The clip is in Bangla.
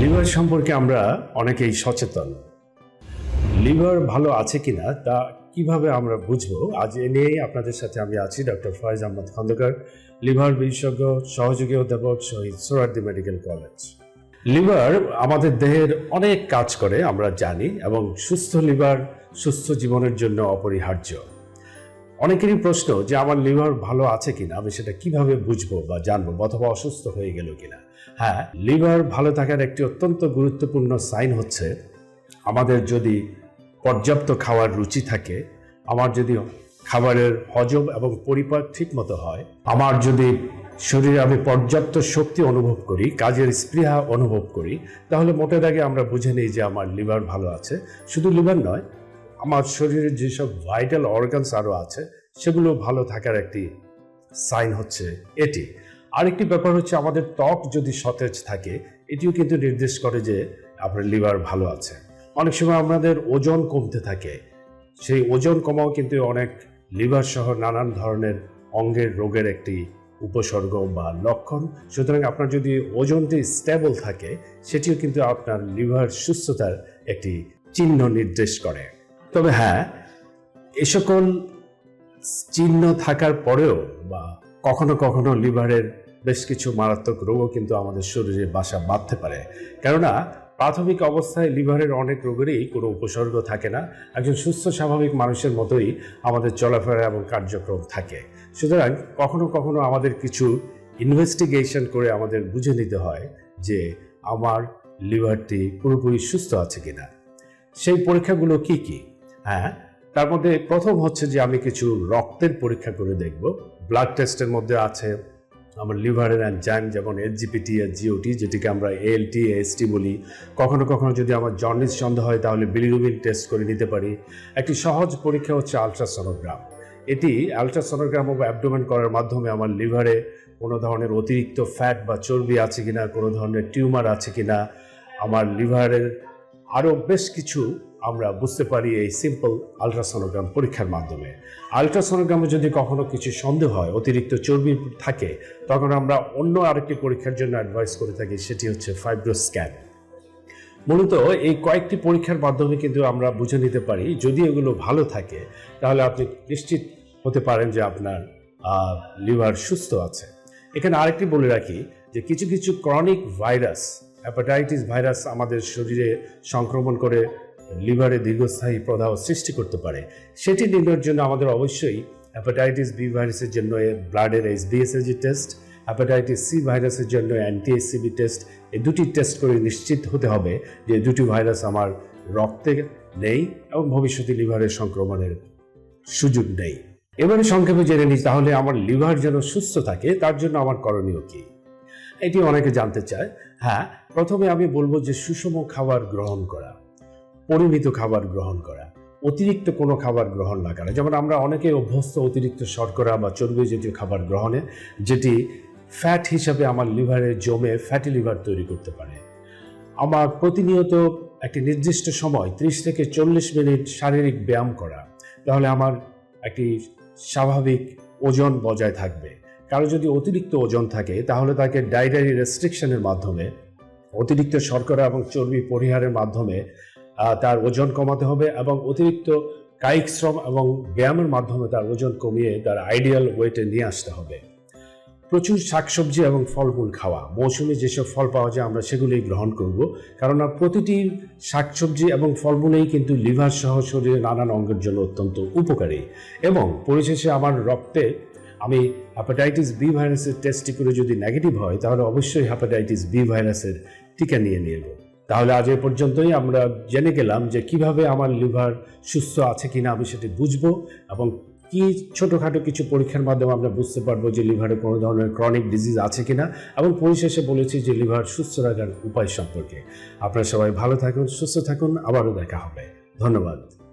লিভার সম্পর্কে আমরা অনেকেই সচেতন। লিভার ভালো আছে কিনা তা কীভাবে আমরা বুঝব? আজ এ নিয়েই আপনাদের সাথে আমি আছি ডক্টর ফয়েজ আহমদ খন্দকার লিভার বিশেষজ্ঞ, সহযোগী অধ্যাপক Shaheed Suhrawardy medical college. Liver আমাদের দেহের অনেক কাজ করে, আমরা জানি, এবং সুস্থ লিভার সুস্থ জীবনের জন্য অপরিহার্য। অনেকেরই প্রশ্ন যে আমার লিভার ভালো আছে কিনা? আমি সেটা কীভাবে বুঝব বা জানব অথবা অসুস্থ হয়ে গেল কিনা? হ্যাঁ লিভার ভালো থাকার একটি অত্যন্ত গুরুত্বপূর্ণ সাইন হচ্ছে, আমাদের যদি পর্যাপ্ত খাওয়ার রুচি থাকে, আমার যদি খাবারের হজম এবং পরিপাক ঠিক মতো হয়, আমার যদি শরীরে আমি পর্যাপ্ত শক্তি অনুভব করি, কাজের স্পৃহা অনুভব করি, তাহলে মোটে দাগে আমরা বুঝে নিই যে আমার লিভার ভালো আছে। শুধু লিভার নয় আমার শরীরের যেসব ভাইটাল অর্গানস আরও আছে, সেগুলো ভালো থাকার একটি সাইন হচ্ছে এটি। আরেকটি ব্যাপার হচ্ছে আমাদের ত্বক যদি সতেজ থাকে, এটিও কিন্তু নির্দেশ করে যে আপনার লিভার ভালো আছে। অনেক সময় আমাদের ওজন কমতে থাকে, সেই ওজন কমাও কিন্তু অনেক লিভার সহ নানান ধরনের অঙ্গের রোগের একটি উপসর্গ বা লক্ষণ। সুতরাং আপনার যদি ওজনটি স্টেবল থাকে, সেটিও কিন্তু আপনার লিভার সুস্থতার একটি চিহ্ন নির্দেশ করে। তবে হ্যাঁ এ সকল চিহ্ন থাকার পরেও বা কখনো কখনো লিভারের বেশ কিছু মারাত্মক রোগও কিন্তু আমাদের শরীরে বাসা বাঁধতে পারে। কেননা, প্রাথমিক অবস্থায় লিভারের অনেক রোগেরই কোনো উপসর্গ থাকে না। একজন সুস্থ, স্বাভাবিক মানুষের মতোই আমাদের চলাফেরা এবং কার্যক্রম থাকে। সুতরাং কখনো কখনো আমাদের কিছু ইনভেস্টিগেশন করে আমাদের বুঝে নিতে হয় যে আমার লিভারটি পুরোপুরি সুস্থ আছে কিনা। সেই পরীক্ষাগুলো কি কি? হ্যাঁ। তার মধ্যে প্রথম হচ্ছে যে আমি কিছু রক্তের পরীক্ষা করে দেখব। ব্লাড টেস্টের মধ্যে আছে আমার লিভারের অ্যানজাইম যেমন এসজিপিটি আর জিওটি যেটিকে আমরা এএলটি এসটি বলি। কখনো কখনো যদি আমার জন্ডিস সন্দেহ হয় তাহলে বিলিরুবিন টেস্ট করে নিতে পারি। একটি সহজ পরীক্ষা হচ্ছে আলট্রাসোনোগ্রাম এটি আলট্রাসোনোগ্রাম বা অ্যাবডোমেন করার মাধ্যমে আমার লিভারে কোনো ধরনের অতিরিক্ত ফ্যাট বা চর্বি আছে কিনা, কোনো ধরনের টিউমার আছে কিনা, আমার লিভারের আরও বেশ কিছু আমরা বুঝতে পারি এই সিম্পল আলট্রাসোনোগ্রাম পরীক্ষার মাধ্যমে। আলট্রাসোনোগ্রামে যদি কখনো কিছু সন্দেহ হয়, অতিরিক্ত চর্বি থাকে, তখন আমরা অন্য আরেকটি পরীক্ষার জন্য অ্যাডভাইস করে থাকি, সেটি হচ্ছে ফাইব্রো স্ক্যান মূলত এই কয়েকটি পরীক্ষার মাধ্যমে কিন্তু আমরা বুঝে নিতে পারি, যদি এগুলো ভালো থাকে, তাহলে আপনি নিশ্চিত হতে পারেন যে আপনার লিভার সুস্থ আছে। এখানে আরেকটি বলে রাখি যে কিছু কিছু ক্রনিক ভাইরাস হ্যাপাটাইটিস ভাইরাস আমাদের শরীরে সংক্রমণ করে লিভারে দীর্ঘস্থায়ী প্রদাহ সৃষ্টি করতে পারে। সেটি নির্ণয়ের জন্য আমাদের অবশ্যই হ্যাপাটাইটিস বি ভাইরাসের জন্য ব্লাডের H BsAg test hepatitis C ভাইরাসের জন্য অ্যান্টি এসিবি টেস্ট এই দুটি টেস্ট করে নিশ্চিত হতে হবে যে দুটি ভাইরাস আমার রক্তে নেই এবং ভবিষ্যতে লিভারের সংক্রমণের সুযোগ নেই। এবারে সংক্ষেপে জেনে নিই, তাহলে আমার লিভার যেন সুস্থ থাকে, তার জন্য আমার করণীয় কী? এটি অনেকে জানতে চায়। হ্যাঁ প্রথমে আমি বলব যে সুষম খাবার গ্রহণ করা। পরিমিত খাবার গ্রহণ করা, অতিরিক্ত কোনো খাবার গ্রহণ না করা। যেমন আমরা অনেকে অভ্যস্ত অতিরিক্ত শর্করা বা চর্বি জাতীয় খাবার গ্রহণে, যেটি ফ্যাট হিসাবে আমার লিভারে জমে ফ্যাটি লিভার তৈরি করতে পারে। আমার প্রতিনিয়ত একটি নির্দিষ্ট সময়, ত্রিশ থেকে চল্লিশ মিনিট শারীরিক ব্যায়াম করা, তাহলে আমার একটি স্বাভাবিক ওজন বজায় থাকবে। কারও যদি অতিরিক্ত ওজন থাকে, তাহলে তাকে ডায়েটারি রেস্ট্রিকশনের মাধ্যমে, অতিরিক্ত শর্করা এবং চর্বি পরিহারের মাধ্যমে তার ওজন কমাতে হবে এবং অতিরিক্ত কায়িক শ্রম এবং ব্যায়ামের মাধ্যমে তার ওজন কমিয়ে তার আইডিয়াল ওয়েটে নিয়ে আসতে হবে। প্রচুর শাকসবজি এবং ফলমূল খাওয়া, মৌসুমে যেসব ফল পাওয়া যায় আমরা সেগুলোই গ্রহণ করব। কারণ প্রতিটি শাকসবজি এবং ফলমূলেই কিন্তু লিভার সহ শরীরে নানান অঙ্গের জন্য অত্যন্ত উপকারী। এবং পরিশেষে আমার রক্তে আমি হ্যাপাটাইটিস বি ভাইরাসের টেস্টটি করে যদি নেগেটিভ হয়, তাহলে অবশ্যই হ্যাপাটাইটিস বি ভাইরাসের টিকা নিয়ে নেব। তাহলে আজ এ পর্যন্তই। আমরা জেনে গেলাম যে কীভাবে আমার লিভার সুস্থ আছে কিনা আমি সেটি বুঝব এবং কি ছোটোখাটো কিছু পরীক্ষার মাধ্যমে আমরা বুঝতে পারব যে লিভারে কোনো ধরনের ক্রনিক ডিজিজ আছে কিনা এবং পরিশেষে বলেছি যে লিভার সুস্থ রাখার উপায় সম্পর্কে। আপনারা সবাই ভালো থাকুন, সুস্থ থাকুন। আবারও দেখা হবে। ধন্যবাদ।